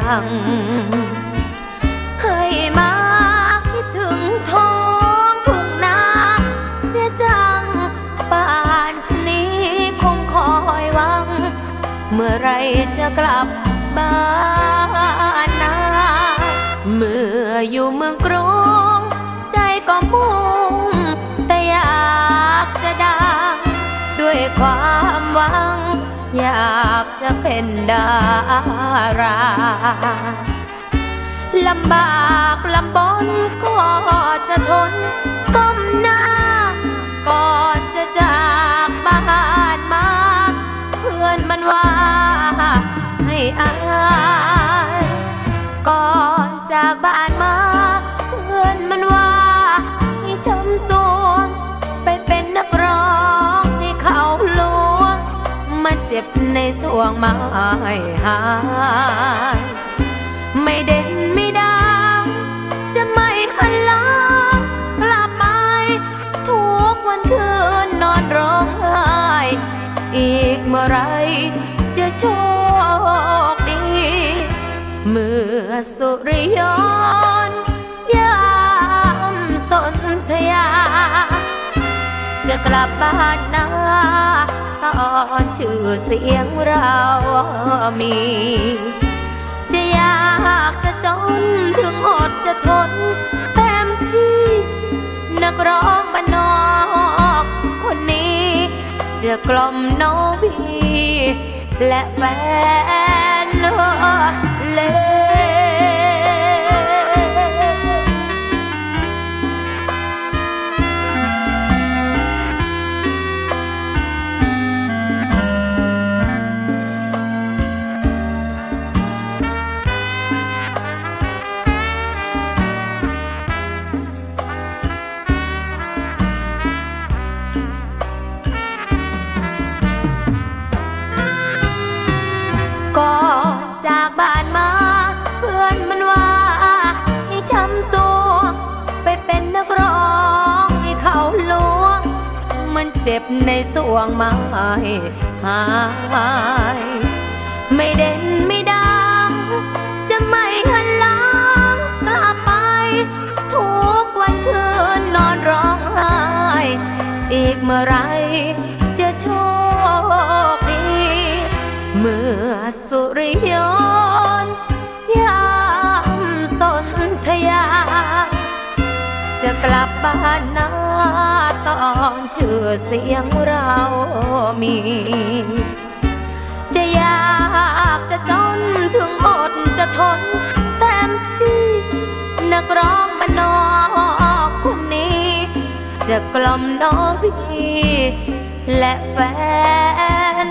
รัง ให้มาคิดถึงท้องทุ่งนาเสียจัง ป่านชนี้ คงคอยหวัง เมื่อไรจะกลับบ้านนาเมื่ออยู่เมืองกรุง ใจก็มุ่ง แต่อยากจะดังด้วยความ จะเป็นดาราลำบากลำบนก็จะทนก็ บในสวงมาให้หายไม่เด่นไม่ดังจะไม่หันหลังกลับไป ทุกวันคืนนอนร้องไห้อีกเมื่อไรจะโชคดี เมื่อสุริยนยามสนธยา จะกลับบ้านนา ตอนชื่อเสียงเรามี จะยากจะจนถึงอดจะทนเต็มที่ นักร้องบ้านนอกคนนี้ จะกล่อมน้องพี่และแฟนเลย มันเจ็บในสวงไม้หาย ไม่เด่นไม่ดังจะไม่หันหลังกลับไป ทุกวันคืนนอนร้องไห้ อีกเมื่อไรจะโชคดี เมื่อสุริยนยามสนธยา จะกลับบ้าน นอนชื่อเสียงเรามี จะยากจะจนถึงอดจะทนเต็มที่นักร้องบ้านนอกคนนี้ จะกล่อมน้องพี่และแฟน